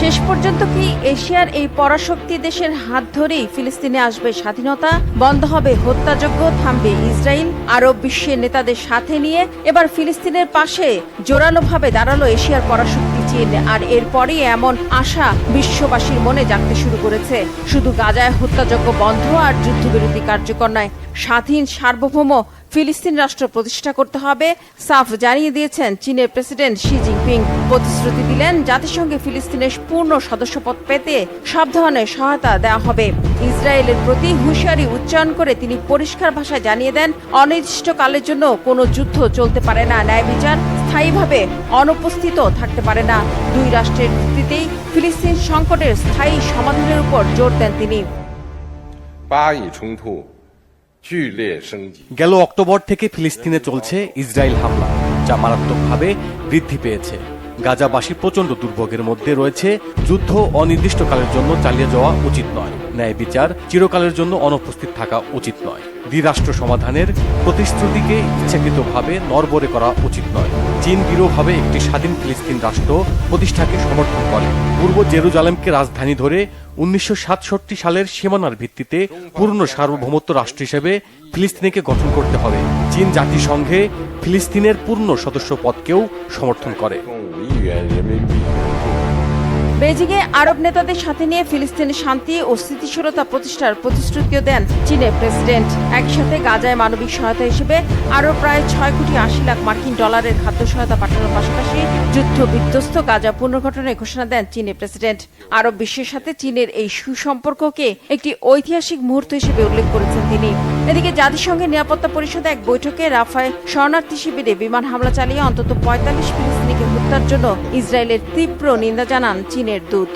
শেষ পর্যন্ত কি এশিয়ার এই পরাশক্তি দেশের হাত ধরেই ফিলিস্তিনে আসবে স্বাধীনতা? বন্ধ হবে হত্যাযজ্ঞ, থামবে ইসরায়েল আরব বিশ্বের নেতাদের সাথে নিয়ে এবার ফিলিস্তিনের পাশে জোরালোভাবে দাঁড়াল এশিয়ার পরাশক্তি চীন আর এরপরই এমন আশা বিশ্ববাসীর মনে জাগতে শুরু করেছে। শুধু গাজায় হত্যাযজ্ঞ বন্ধ আর যুদ্ধবিরতি কার্যকর নয়, স্বাধীন সার্বভৌম ফিলিস্তিন রাষ্ট্র প্রতিষ্ঠা করতে হবে, সাফ জানিয়ে দিয়েছেন চীনের প্রেসিডেন্ট শি জিনপিং। প্রতিশ্রুতি দিলেন জাতিসংঘে ফিলিস্তিনের পূর্ণ সদস্যপদ পেতে সব ধরনের সহায়তা দেওয়া হবে। ইসরায়েলের প্রতি হুঁশিয়ারি উচ্চারণ করে তিনি পরিষ্কার ভাষায় জানিয়ে দেন, অনির্দিষ্টকালের জন্য কোনো যুদ্ধ চলতে পারে না ন্যায় বিচার স্থায়ীভাবে অনুপস্থিত থাকতে পারে না। দুই রাষ্ট্রের ভিত্তিতেই ফিলিস্তিন সংকটের স্থায়ী সমাধানের উপর জোর দেন তিনি। গেল অক্টোবর থেকে ফিলিস্তিনে চলছে ইসরায়েল হামলা যা মারাত্মকভাবে বৃদ্ধি পেয়েছে। গাজাবাসী প্রচণ্ড দুর্ভোগের মধ্যে রয়েছে যুদ্ধ অনির্দিষ্টকালের জন্য চালিয়ে যাওয়া উচিত নয়। ন্যায় বিচার চিরকালের জন্য অনুপস্থিত থাকা উচিত নয়। দ্বিরাষ্ট্র সমাধানের প্রতিশ্রুতিকে ইচ্ছাকৃতভাবে নরবরে করা উচিত নয়। চীন দৃঢ়ভাবে একটি স্বাধীন ফিলিস্তিন রাষ্ট্র প্রতিষ্ঠাকে সমর্থন করে। পূর্ব জেরুজালেমকে রাজধানী ধরে উনিশশো সাতষট্টি সালের সীমানার ভিত্তিতে পূর্ণ সার্বভৌমত্ব রাষ্ট্র হিসেবে ফিলিস্তিনিকে গঠন করতে হবে। চীন জাতিসংঘে ফিলিস্তিনের পূর্ণ সদস্য পদকেও সমর্থন করে। বেজিংয়ে আরব নেতাদের সাথে নিয়ে ফিলিস্তিনের শান্তি ও স্থিতিশীলতা প্রতিষ্ঠার প্রতিশ্রুতিও দেন চীনের প্রেসিডেন্ট। একসাথে গাজায় মানবিক সহায়তা হিসেবে আরও প্রায় ছয় কোটি আশি লাখ মার্কিন ডলারের খাদ্য সহায়তা পাঠানোর পাশাপাশি যুদ্ধ বিধ্বস্ত গাজা পুনর্গঠনের ঘোষণা দেন চীনের প্রেসিডেন্ট। আরব বিশ্বের সাথে চীনের এই সুসম্পর্ককে একটি ঐতিহাসিক মুহূর্ত হিসেবে উল্লেখ করেছেন তিনি। এদিকে জাতিসংঘের নিরাপত্তা পরিষদে এক বৈঠকে রাফায় শরণার্থী শিবিরে বিমান হামলা চালিয়ে অন্তত পঁয়তাল্লিশ ফিলিস্তিনিকে হত্যার জন্য ইসরায়েলের তীব্র নিন্দা জানান চীনের দূত।